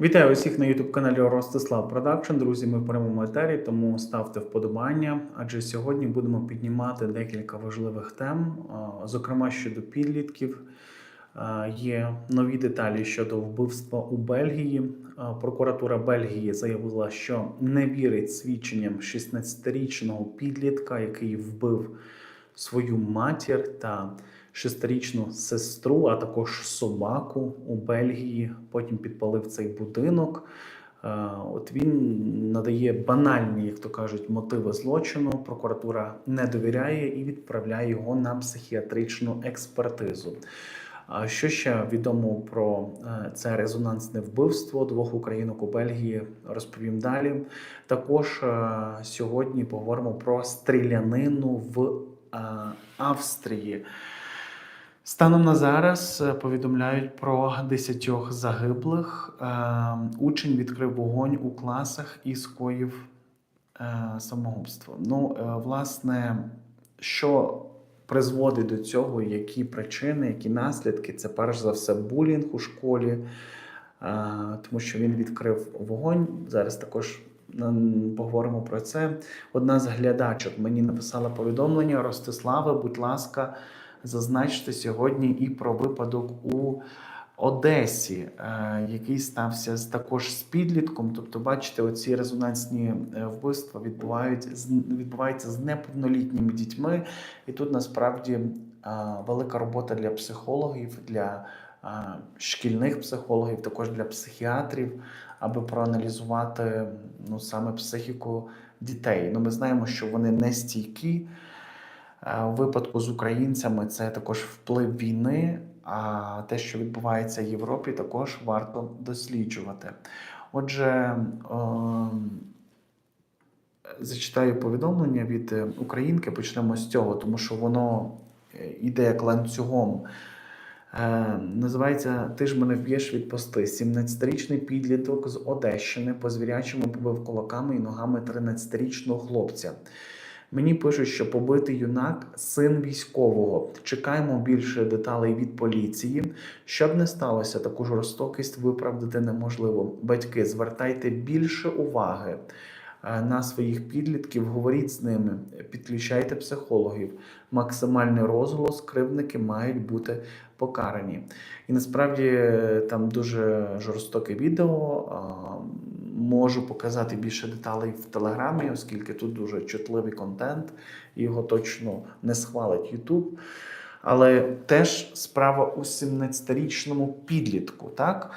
Вітаю усіх на youtube каналі Ростислав Продакшн. Друзі, ми в прямому етері, тому ставте вподобання. Адже сьогодні будемо піднімати декілька важливих тем, зокрема щодо підлітків. Є нові деталі щодо вбивства у Бельгії. Прокуратура Бельгії заявила, що не вірить свідченням 16-річного підлітка, який вбив свою матір та шестирічну сестру, а також собаку у Бельгії. Потім підпалив цей будинок. Е, От він надає банальні, як то кажуть, мотиви злочину. Прокуратура не довіряє і відправляє його на психіатричну експертизу. Що ще відомо про е, це резонансне вбивство двох українок у Бельгії? Розповім далі. Також е, сьогодні поговоримо про стрілянину в Австрії. Станом на зараз е, повідомляють про 10 загиблих. Е, Учень відкрив вогонь у класах і скоїв е, самогубство. Ну, власне, що призводить до цього, які причини, які наслідки? Це перш за все булінг у школі, тому що він відкрив вогонь. Зараз також поговоримо про це. Одна з глядачок мені написала повідомлення: Ростиславе, будь ласка, зазначте сьогодні і про випадок у Одесі, е, який стався також з підлітком. Тобто, бачите, оці резонансні е, вбивства відбуваються з неповнолітніми дітьми, і тут насправді е, велика робота для психологів, для шкільних психологів, також для психіатрів, аби проаналізувати ну саме психіку дітей. Ну, ми знаємо, що вони не стійкі. Е, У випадку з українцями це також вплив війни. А те, що відбувається в Європі, також варто досліджувати. Отже, ем, зачитаю повідомлення від е, українки. Почнемо з цього, тому що воно е, іде як ланцюгом. Е, називається Ти ж мене вб'єш відпусти. 17-річний підліток з Одещини по звірячому побив кулаками і ногами 13-річного хлопця. Мені пишуть, що побитий юнак син військового. Чекаємо більше деталей від поліції. Щоб не сталося, таку жорстокість виправдати неможливо. Батьки, звертайте більше уваги е, на своїх підлітків, говоріть з ними, підключайте психологів. Максимальний розголос, кривдники мають бути покарані. І насправді е, там дуже жорстоке відео. Можу показати більше деталей в телеграмі, оскільки тут дуже чутливий контент, його точно не схвалить YouTube. Але теж справа у 17-річному підлітку, так?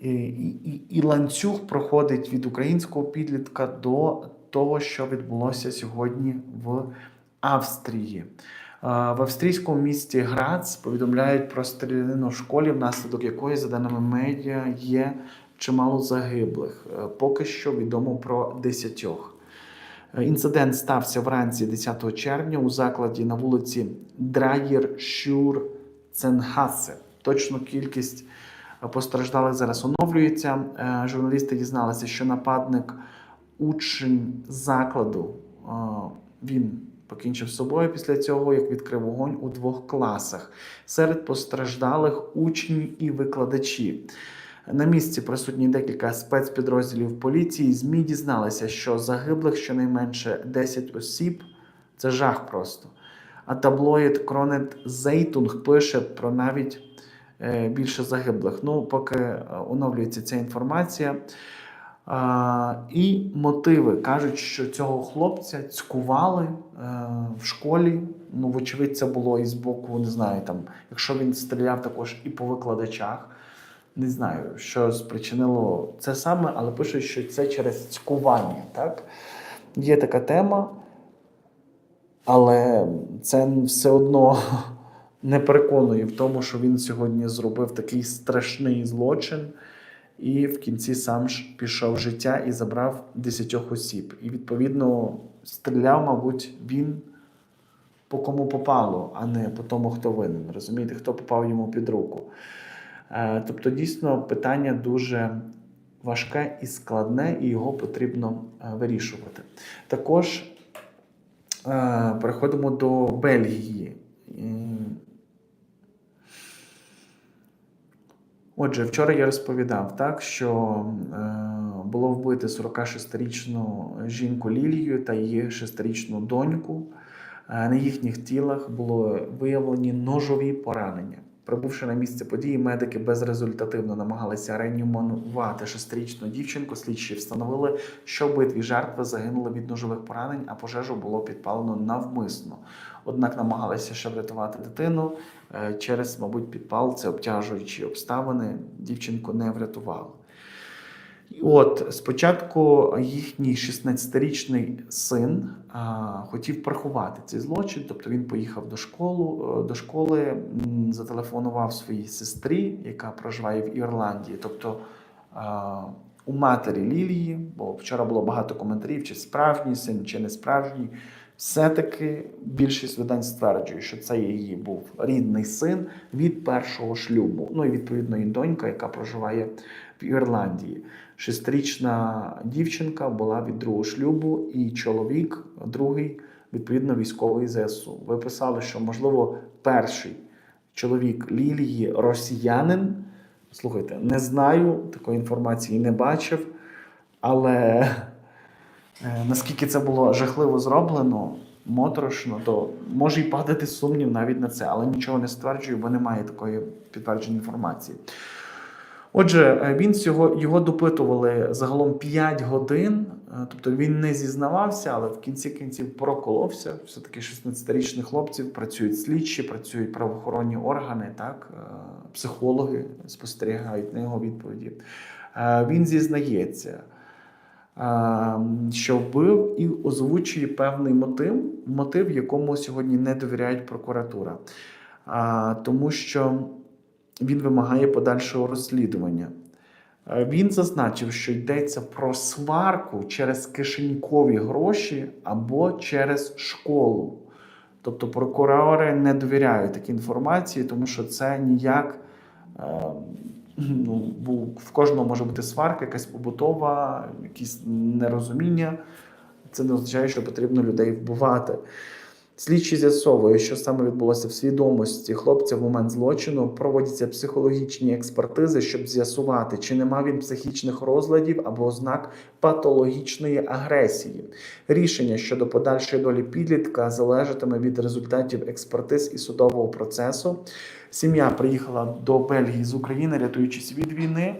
І, і, і ланцюг проходить від українського підлітка до того, що відбулося сьогодні в Австрії. В австрійському місті Грац повідомляють про стрілянину в школі, внаслідок якої, за даними медіа, є чимало загиблих. Е, Поки що відомо про десятьох. Е, Інцидент стався вранці 10 червня у закладі на вулиці Драгір Шюр Ценгасе. Точну кількість е, постраждалих зараз оновлюється. Журналісти дізналися, що нападник учень закладу. Він покінчив з собою після цього, як відкрив вогонь у двох класах. Серед постраждалих учні і викладачі. На місці присутні декілька спецпідрозділів поліції. ЗМІ дізналися, що загиблих щонайменше 10 осіб. Це жах просто. А таблоїд Кронет Зейтунг пише про навіть е, більше загиблих. Ну, поки е, оновлюється ця інформація. А, і мотиви кажуть, що цього хлопця цькували е, в школі. Ну, вочевидь, це було і з боку, не знаю, там, якщо він стріляв також і по викладачах. Не знаю, що спричинило це саме, але пишуть, що це через цькування. Так? Є така тема, але це все одно не переконує в тому, що він сьогодні зробив такий страшний злочин, і в кінці сам ж пішов життя і забрав 10 осіб. І відповідно стріляв, мабуть, він по кому попало, а не по тому, хто винен. Розумієте, хто попав йому під руку. Е, Тобто, дійсно, питання дуже важке і складне, і його потрібно е, вирішувати. Також е, переходимо до Бельгії. Отже, вчора я розповідав так, що було вбито 46-річну жінку Лілію та її 6-річну доньку. На їхніх тілах було виявлені ножові поранення. Прибувши на місце події, медики безрезультативно намагалися реанімувати шестирічну дівчинку. Слідчі встановили, що обидві жертви загинули від ножових поранень, а пожежу було підпалено навмисно. Однак намагалися ще врятувати дитину е, через, мабуть, підпал, це обтяжуючі обставини. Дівчинку не врятували. От спочатку їхній 16-річний син а, хотів приховати цей злочин, тобто він поїхав до школи, до школи, зателефонував своїй сестрі, яка проживає в Ірландії. Тобто а, у матері Лілії, бо вчора було багато коментарів, чи справжній син, чи не справжній. Все-таки більшість видань стверджує, що це її був рідний син від першого шлюбу. Ну і відповідно і донька, яка проживає в Ірландії. Шестирічна дівчинка була від другого шлюбу, і чоловік, другий, відповідно, військовий ЗСУ. Ви писали, що можливо перший чоловік Лілії росіянин. Слухайте, не знаю, такої інформації не бачив, але е, наскільки це було жахливо зроблено, моторошно, то може і падати сумнів навіть на це, але нічого не стверджую, бо немає такої підтвердженої інформації. Отже, е, він цього його допитували загалом 5 годин, е, тобто він не зізнавався, але в кінці кінців проколовся. Все таки 16-річних хлопців працюють слідчі, працюють правоохоронні органи, так е, психологи спостерігають на його відповіді. Він зізнається, що вбив і озвучує певний мотив, мотив, якому сьогодні не довіряють прокуратура, тому що він вимагає подальшого розслідування. Е, Він зазначив, що йдеться про сварку через кишенькові гроші або через школу. Тобто прокурори не довіряють такій інформації, тому що це ніяк е, ну, в кожного може бути сварка, якась побутова, якісь нерозуміння. Це не означає, що потрібно людей вбивати. Слідчі з'ясовує, що саме відбулося в свідомості хлопця в момент злочину. Проводяться психологічні експертизи, щоб з'ясувати, чи нема він психічних розладів або ознак патологічної агресії. Рішення щодо подальшої долі підлітка залежатиме від результатів експертиз і судового процесу. Сім'я приїхала до Бельгії з України, рятуючись від війни.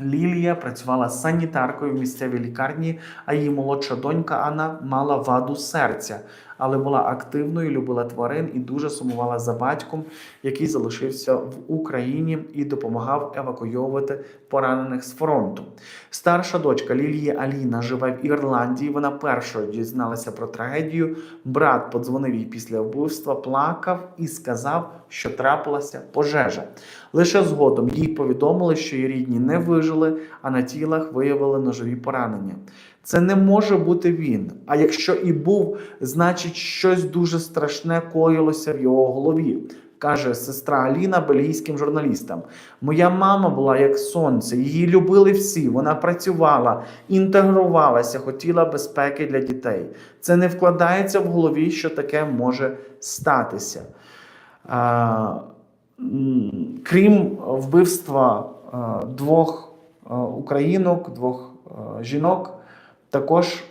Лілія працювала санітаркою в місцевій лікарні, а її молодша донька Анна мала ваду серця, але була активною, любила тварин і дуже сумувала за батьком, який залишився в Україні і допомагав евакуйовувати поранених з фронту. Старша дочка Лілії Аліна живе в Ірландії. Вона першою дізналася про трагедію. Брат подзвонив їй після вбивства, плакав і сказав, що трапилася пожежа. Лише згодом їй повідомили, що її рідні не вижили, а на тілах виявили ножові поранення. Це не може бути він. А якщо і був, значить щось дуже страшне коїлося в його голові. Каже сестра Аліна бельгійським журналістам: Моя мама була як сонце, її любили всі. Вона працювала, інтегрувалася, хотіла безпеки для дітей. Це не вкладається в голові, що таке може статися. А, крім вбивства а, двох а, українок, двох а, жінок, також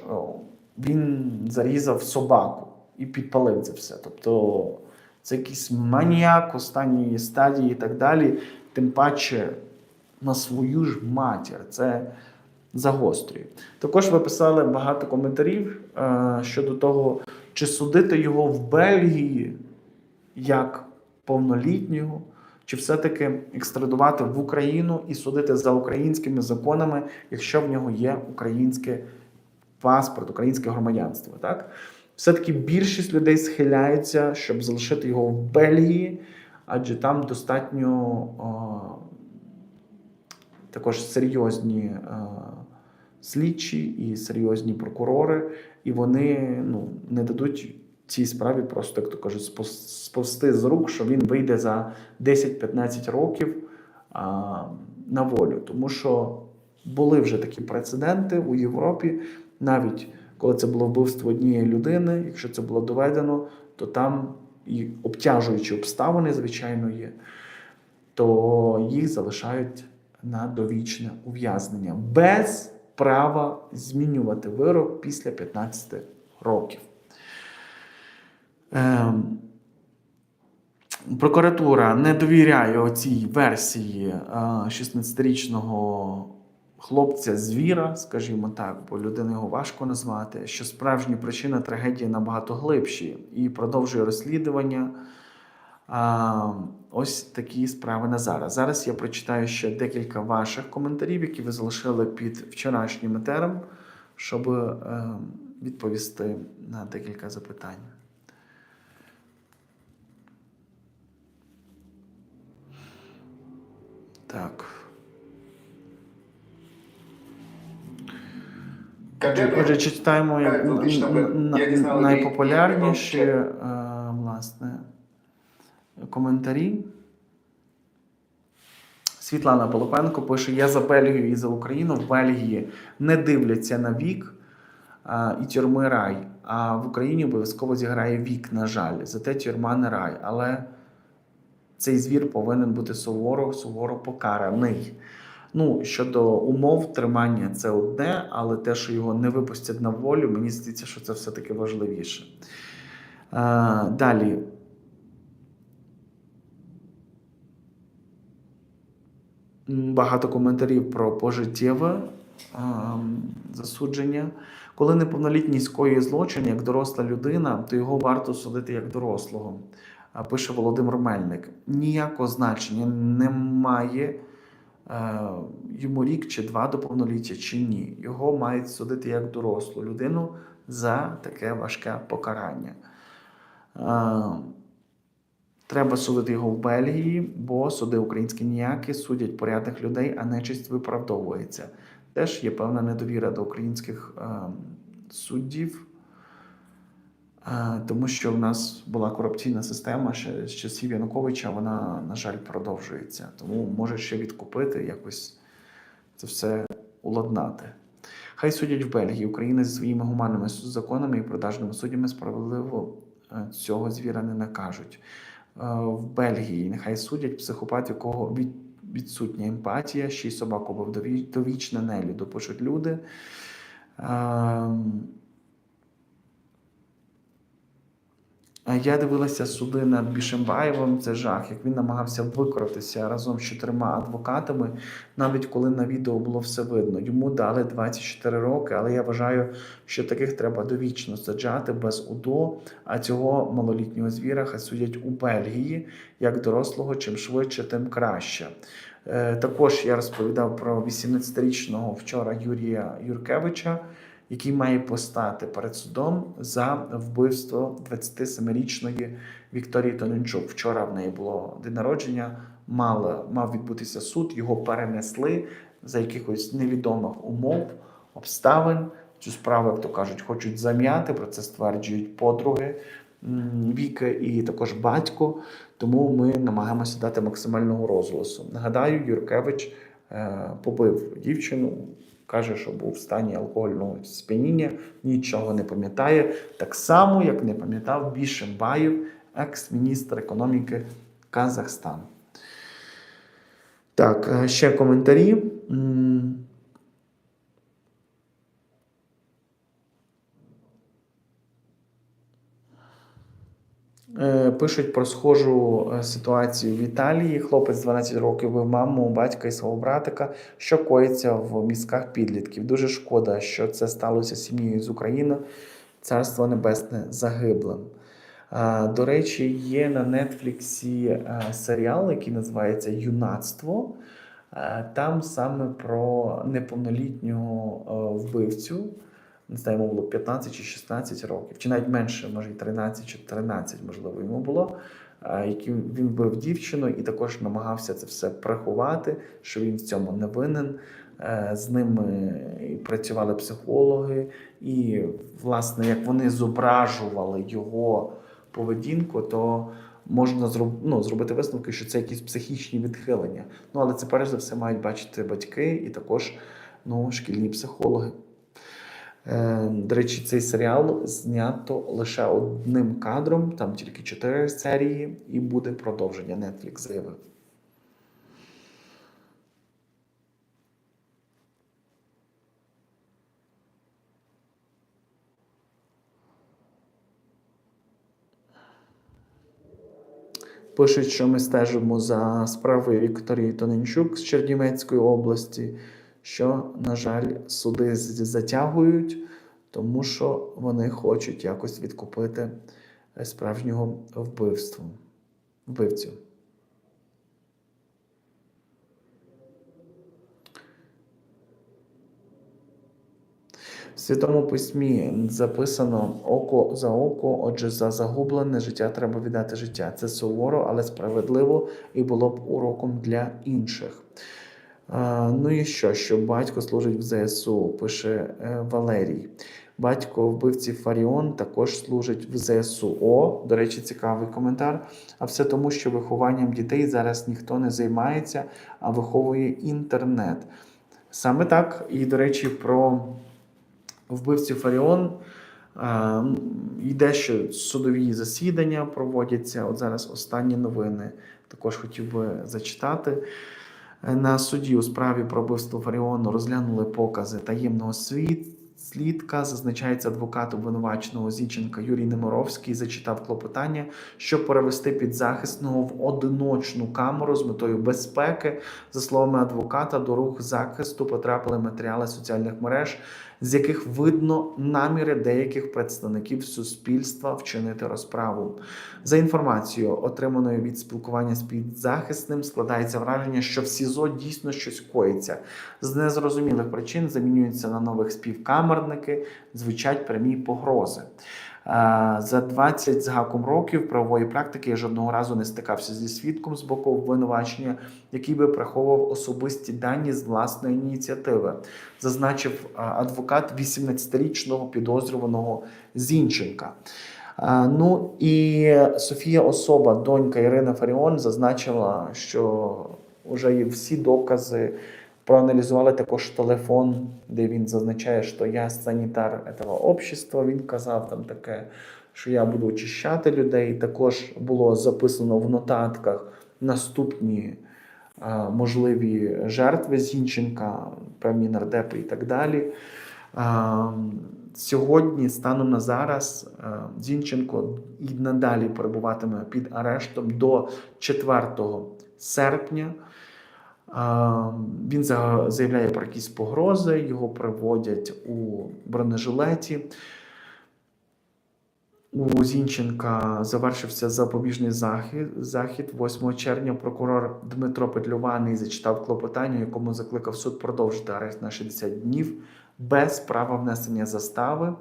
він зарізав собаку і підпалив це все. Тобто це якийсь маніяк останньої стадії і так далі. Тим паче на свою ж матір. Це загострює. Також ви писали багато коментарів е, щодо того, чи судити його в Бельгії як повнолітнього, чи все-таки екстрадувати в Україну і судити за українськими законами, якщо в нього є українське паспорт, українське громадянство. Так? Все-таки більшість людей схиляються, щоб залишити його в Бельгії, адже там достатньо о, також серйозні е, слідчі і серйозні прокурори, і вони ну, не дадуть цій справі просто, як то кажуть, сповзти з рук, що він вийде за 10-15 років а, на волю. Тому що були вже такі прецеденти у Європі, навіть коли це було вбивство однієї людини, якщо це було доведено, то там і обтяжуючі обставини, звичайно, є. то їх залишають на довічне ув'язнення без права змінювати вирок після 15 років. Ем, Прокуратура не довіряє цій версії е, 16-річного хлопця звіра, скажімо так, бо людину його важко назвати, що справжні причини трагедії набагато глибші і продовжує розслідування. А, ось такі справи на зараз. Зараз я прочитаю ще декілька ваших коментарів, які ви залишили під вчорашнім етером, щоб е, відповісти на декілька запитань. Так. Отже, читаємо як найпопулярніші е, власне, коментарі. Світлана Полопенко пише: Я за Бельгію і за Україну. В Бельгії не дивляться на вік а, і тюрми рай. А в Україні обов'язково зіграє вік, на жаль. Зате тюрма не рай. Але цей звір повинен бути суворо, суворо покараний. Ну, щодо умов тримання, це одне, але те, що його не випустять на волю, мені здається, що це все-таки важливіше. А, далі. Багато коментарів про пожиттєве а, засудження. Коли неповнолітній скоює злочин як доросла людина, то його варто судити як дорослого. Пише Володимир Мельник. Ніякого значення немає е, йому рік чи два до повноліття, чи ні. Його мають судити як дорослу людину за таке важке покарання. Е, Треба судити його в Бельгії, бо суди українські ніякі судять порядних людей, а нечисть виправдовується. Теж є певна недовіра до українських е, суддів, е, тому що в нас була корупційна система ще з часів Януковича, вона, на жаль, продовжується. Тому може ще відкупити, якось це все уладнати. Хай судять в Бельгії. Україна зі своїми гуманними законами і продажними суддями справедливо е, цього звіра не накажуть. Е, В Бельгії нехай судять психопатів, у кого відсутня емпатія, ще й собаку дові- довічне нелюду, пишуть люди. Ем, А Я дивилася суди над Бішембаєвим, це жах, як він намагався викрутитися разом з чотирма адвокатами, навіть коли на відео було все видно. Йому дали 24 роки, але я вважаю, що таких треба довічно саджати без УДО, а цього малолітнього звіра судять у Бельгії як дорослого, чим швидше, тим краще. Е, Також я розповідав про 18-річного вчора Юрія Юркевича, який має постати перед судом за вбивство 27-річної Вікторії Тоненчук. Вчора в неї було день народження, мало, мав відбутися суд, його перенесли за якихось невідомих умов, обставин. Цю справу, як то кажуть, хочуть зам'яти. Про це стверджують подруги Віки і також батько. Тому ми намагаємося дати максимального розголосу. Нагадаю, Юркевич е, побив дівчину, каже, що був в стані алкогольного сп'яніння, нічого не пам'ятає. Так само, як не пам'ятав Бішембаєв, екс-міністр економіки Казахстану. Так, е, ще коментарі. Пишуть про схожу е, ситуацію в Італії. Хлопець 12 років бив маму, батька і свого братика, що коїться в мізках підлітків. Дуже шкода, що це сталося сім'єю з України. Царство Небесне загиблим. Е, До речі, є на Нетфліксі е, серіал, який називається Юнацтво. Е, Там саме про неповнолітнього е, вбивцю не знаю, йому було 15 чи 16 років, чи навіть менше, може і 13 чи 13, можливо, йому було. а, Яким він вбив дівчину і також намагався це все приховати, що він в цьому не винен. Е, З ними працювали психологи, і, власне, як вони зображували його поведінку, то можна зроб, ну, зробити висновки, що це якісь психічні відхилення. Ну, але це перш за все мають бачити батьки і також ну, шкільні психологи. Е, до речі, цей серіал знято лише одним кадром, там тільки чотири серії, і буде продовження Netflix заявив. Пишуть, що ми стежимо за справою Вікторії Тоненчук з Чернівецької області що, на жаль, суди затягують, тому що вони хочуть якось відкупити е, справжнього вбивства. вбивцю. В Святому письмі записано око за око, отже, за загублене життя треба віддати життя. Це суворо, але справедливо і було б уроком для інших. Ну і що? Що батько служить в ЗСУ, пише е, Валерій. Батько вбивці Фаріон також служить в ЗСУ. О, до речі, цікавий коментар. А все тому, що вихованням дітей зараз ніхто не займається, а виховує інтернет. Саме так, і, до речі, про вбивці Фаріон. Йде, що судові засідання проводяться. От зараз останні новини також хотів би зачитати. На суді у справі про вбивство Фаріону розглянули покази таємного світ. Слідка зазначається адвокат обвинуваченого Зіченка Юрій Неморовський зачитав клопотання, щоб перевести підзахисного в одиночну камеру з метою безпеки. За словами адвоката, до рук захисту потрапили матеріали соціальних мереж, з яких видно наміри деяких представників суспільства вчинити розправу. За інформацією, отриманою від спілкування з підзахисним, складається враження, що в СІЗО дійсно щось коїться. З незрозумілих причин замінюються на нових співкамерники, звучать прямі погрози. За 20 з гаком років правової практики я жодного разу не стикався зі свідком з боку обвинувачення, який би приховував особисті дані з власної ініціативи, зазначив адвокат 18-річного підозрюваного Зінченка. Ну і Софія Особа, донька Ірина Фаріон, зазначила, що вже всі докази проаналізували також телефон, де він зазначає, що я санітар цього общества. Він казав там таке, що я буду очищати людей. Також було записано в нотатках наступні е, можливі жертви Зінченка, певні нардепи і так далі. Е, Сьогодні, станом на зараз, Зінченко і надалі перебуватиме під арештом до 4 серпня. Він за- заявляє про якісь погрози, його приводять у бронежилеті. У Зінченка завершився запобіжний захід. захід. 8 червня прокурор Дмитро Петлюваний зачитав клопотання, якому закликав суд продовжити арешт на 60 днів без права внесення застави.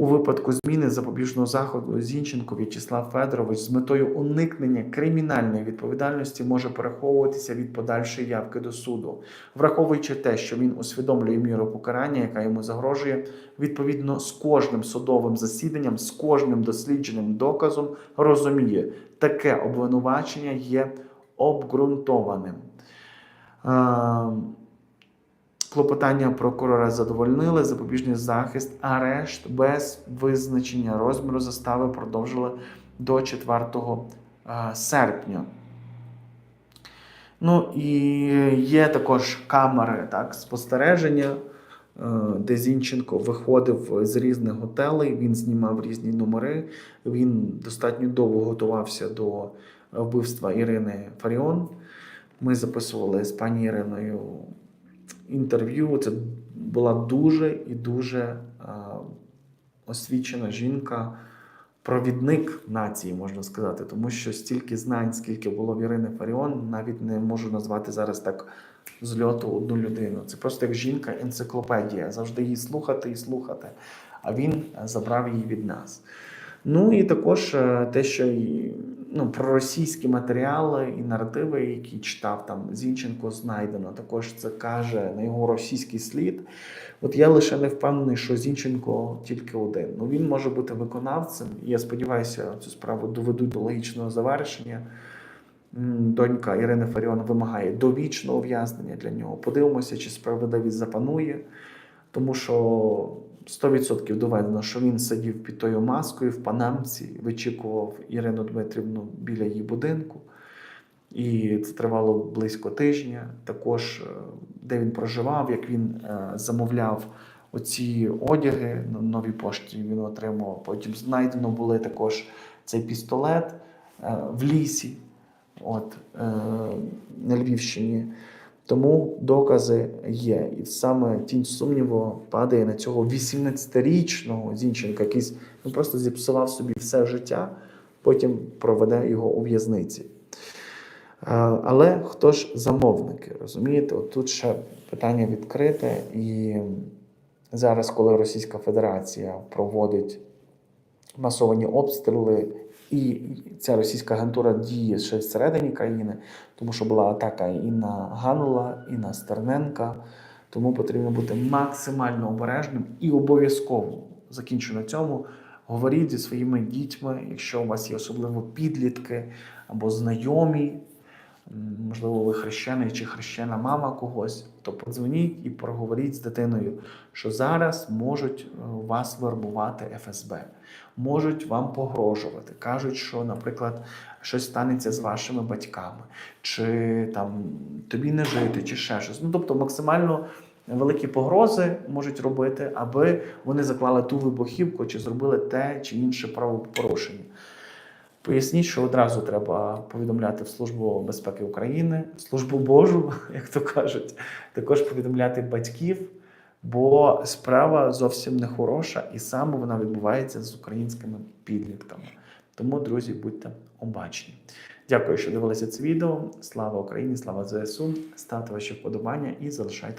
У випадку зміни запобіжного заходу Зінченко В'ячеслав Федорович з метою уникнення кримінальної відповідальності може переховуватися від подальшої явки до суду, враховуючи те, що він усвідомлює міру покарання, яка йому загрожує, відповідно з кожним судовим засіданням, з кожним дослідженим доказом розуміє, таке обвинувачення є обґрунтованим. Клопотання прокурора задовольнили, запобіжний захист, арешт без визначення розміру застави продовжили до 4 е, серпня. Ну і є також камери так, спостереження, е, де Зінченко виходив з різних готелей, він знімав різні номери. Він достатньо довго готувався до вбивства Ірини Фаріон. Ми записували з пані Іриною інтерв'ю. Це була дуже і дуже освічена жінка, провідник нації, можна сказати, тому що стільки знань, скільки було в Ірини Фаріон, навіть не можу назвати зараз так з льоту одну людину. Це просто як жінка енциклопедія. Завжди її слухати і слухати. А він забрав її від нас. Ну і також е, те, що ну, про російські матеріали і наративи, які читав там Зінченко, знайдено. Також це каже на його російський слід. От я лише не впевнений, що Зінченко тільки один. Ну він може бути виконавцем. І я сподіваюся, цю справу доведуть до логічного завершення. Донька Ірини Фаріон вимагає довічного ув'язнення для нього. Подивимося, чи справедливість запанує, тому що 100% доведено, що він сидів під тою маскою в панамці, вичікував Ірину Дмитрівну біля її будинку. І це тривало близько тижня. Також, е, де він проживав, як він е, замовляв оці одяги на новій пошті, він отримав. Потім знайдено були також цей пістолет, е, в лісі, от, на Львівщині. Тому докази є. І саме тінь сумніву падає на цього 18-річного Зінченка, який ну, просто зіпсував собі все життя, потім проведе його у в'язниці. Але хто ж замовники? Розумієте, От тут ще питання відкрите, і зараз, коли Російська Федерація проводить масовані обстріли, і ця російська агентура діє ще всередині країни, тому що була атака і на Ганула, і на Стерненка. Тому потрібно бути максимально обережним і обов'язково закінчу на цьому. Говоріть зі своїми дітьми, якщо у вас є особливо підлітки або знайомі, можливо, ви хрещений чи хрещена мама когось, то подзвоніть і проговоріть з дитиною, що зараз можуть е, вас вербувати ФСБ, можуть вам погрожувати. Кажуть, що, наприклад, щось станеться з вашими батьками, чи там тобі не жити, чи ще щось. Ну тобто максимально. Великі погрози можуть робити, аби вони заклали ту вибухівку чи зробили те чи інше правопорушення. Поясніть, що одразу треба повідомляти в Службу безпеки України, в службу Божу, як то кажуть, також повідомляти батьків, бо справа зовсім не хороша, і саме вона відбувається з українськими підлітками. Тому, друзі, будьте обачні. Дякую, що дивилися це відео. Слава Україні, слава ЗСУ. Ставте ваші вподобання і залишайте.